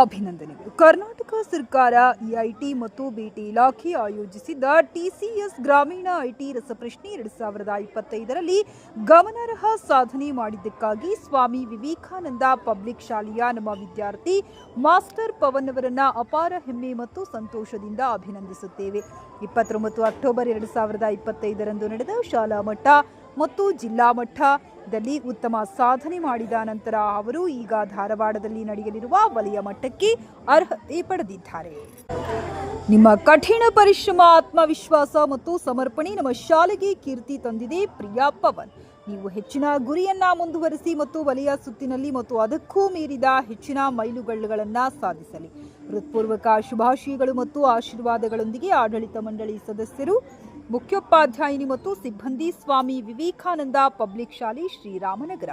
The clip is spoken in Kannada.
ಅಭಿನಂದನೆಗಳು. ಕರ್ನಾಟಕ ಸರ್ಕಾರ ಇಐಟಿ ಮತ್ತು ಬಿಟಿ ಇಲಾಖೆ ಆಯೋಜಿಸಿದ್ದ ಟಿಸಿಎಸ್ ಗ್ರಾಮೀಣ ಐಟಿ ರಸಪ್ರಶ್ನೆ ಎರಡು ಸಾವಿರದ ಇಪ್ಪತ್ತೈದರಲ್ಲಿ ಗಮನಾರ್ಹ ಸಾಧನೆ ಮಾಡಿದ್ದಕ್ಕಾಗಿ ಸ್ವಾಮಿ ವಿವೇಕಾನಂದ ಪಬ್ಲಿಕ್ ಶಾಲೆಯ ನಮ್ಮ ವಿದ್ಯಾರ್ಥಿ ಮಾಸ್ಟರ್ ಪವನ್ ಅವರನ್ನ ಅಪಾರ ಹೆಮ್ಮೆ ಮತ್ತು ಸಂತೋಷದಿಂದ ಅಭಿನಂದಿಸುತ್ತೇವೆ. ಇಪ್ಪತ್ತೊಂಬತ್ತು ಅಕ್ಟೋಬರ್ ಎರಡು ಸಾವಿರದ ಇಪ್ಪತ್ತೈದರಂದು ನಡೆದ ಶಾಲಾ ಮಟ್ಟ ಮತ್ತು ಜಿಲ್ಲಾ ಮಟ್ಟದಲ್ಲಿ ಉತ್ತಮ ಸಾಧನೆ ಮಾಡಿದ ನಂತರ ಅವರು ಈಗ ಧಾರವಾಡದಲ್ಲಿ ನಡೆಯಲಿರುವ ವಲಯ ಮಟ್ಟಕ್ಕೆ ಅರ್ಹತೆ ಪಡೆದಿದ್ದಾರೆ. ನಿಮ್ಮ ಕಠಿಣ ಪರಿಶ್ರಮ, ಆತ್ಮವಿಶ್ವಾಸ ಮತ್ತು ಸಮರ್ಪಣೆ ನಮ್ಮ ಶಾಲೆಗೆ ಕೀರ್ತಿ ತಂದಿದೆ ಪ್ರಿಯಾ ಪವನ್. ನೀವು ಹೆಚ್ಚಿನ ಗುರಿಯನ್ನ ಮುಂದುವರಿಸಿ ಮತ್ತು ವಲಯ ಸುತ್ತಿನಲ್ಲಿ ಮತ್ತು ಅದಕ್ಕೂ ಮೀರಿದ ಹೆಚ್ಚಿನ ಮೈಲುಗಲ್ಲುಗಳನ್ನು ಸಾಧಿಸಲಿ. ಹೃತ್ಪೂರ್ವಕ ಶುಭಾಶಯಗಳು ಮತ್ತು ಆಶೀರ್ವಾದಗಳೊಂದಿಗೆ ಆಡಳಿತ ಮಂಡಳಿ ಸದಸ್ಯರು मुख्योपाध्याय सिब्बंदी स्वामी विवेकानंद पब्ली शाले श्रीरामनगर